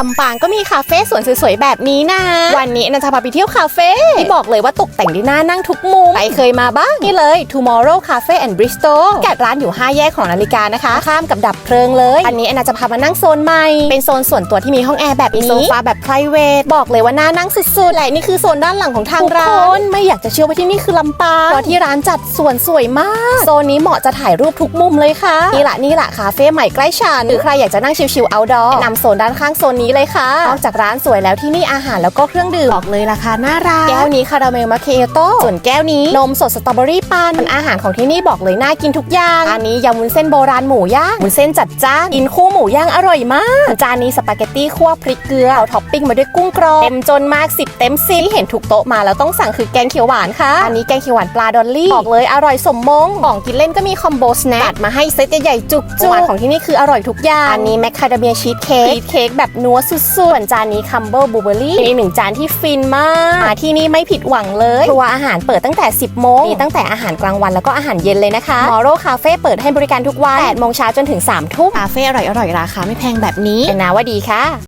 ลำปางก็มีคาเฟ่สวนสวยๆแบบนี้นะ วันนี้แอนนาจะพาไปเที่ยวคาเฟ่ที่บอกเลยว่าตกแต่งได้น่านั่งทุกมุมใครเคยมาบ้างนี่เลย Tomorrow Cafe and Bistro กัดร้านอยู่ 5 แยกของนาฬิกานะคะ ข้ามกับดับเพลิงเลย อันนี้แอนนาจะพามานั่งโซนใหม่ เป็นโซนส่วนตัวที่มีห้องแอร์แบบนี้โซฟาแบบ private บอกเลยว่าน่านั่งสุดๆและนี่คือโซนด้านหลังของทางร้านไม่อยากจะเชื่อว่าที่นี่คือลำปางเพราะที่ร้านจัดส่วนสวยมาก โซนนี้เหมาะจะถ่ายรูปทุกมุมเลยค่ะนี่แหละนี่แหละคาเฟ่ใหม่ใกล้ฉันหรือใครอยากจะนั่งชิลๆ outdoor แนะนำโซนด้านข้างโซนนี้เลยค่ะนอกจากร้านสวยแล้วที่นี่อาหารแล้วก็เครื่องดื่มบอกเลยราคาน่ารักแก้วนี้คาราเมลมาเคโต้ส่วนแก้วนี้นมสดสตรอเบอรี่ปันอาหารของที่นี่บอกเลยน่ากินทุกอย่างอันนี้ยำวุ้นเส้นโบราณหมูย่างวุ้นเส้นจัดจ้านกินคู่หมูย่างอร่อยมาก จานนี้สปาเกตตี้คั่วพริกเกลือเอาท็อปปิ้งมาด้วยกุ้งกรอบเต็มจนมาก 10 เต็มสิที่เห็นถูกโต๊ะมาแล้วต้องสั่งคือแกงเขียวหวานค่ะอันนี้แกงเขียวหวานปลาดอลลี่บอกเลยอร่อยสมมงของกินเล่นก็มีคอมโบสแน็คจัดมาให้เซตใหญ่ๆจุกๆหวานของที่นี่คืออร่อยทุกอย่างอันนี้แมคคาเดเมียชีสเค้กชีสเค้กแบบนัวสุดๆส่วนจานนี้คัมเบอร์บลูเบอรี่เป็นอีกหนึ่งจานที่ฟินมากมาที่นี่ไม่ผิดหวังเลยครัวอาหารเปิดตั้งแต่ 10 โมง มีตั้งแต่อาหารกลางวันแล้วก็อาหารเย็นเลยนะคะมอโรคาเฟ่เปิดให้บริการทุกวัน8โมงเช้าจนถึง3ทุ่มคาเฟ่อร่อยๆ ราคาไม่แพงแบบนี้เป็นนาว่าดีค่ะ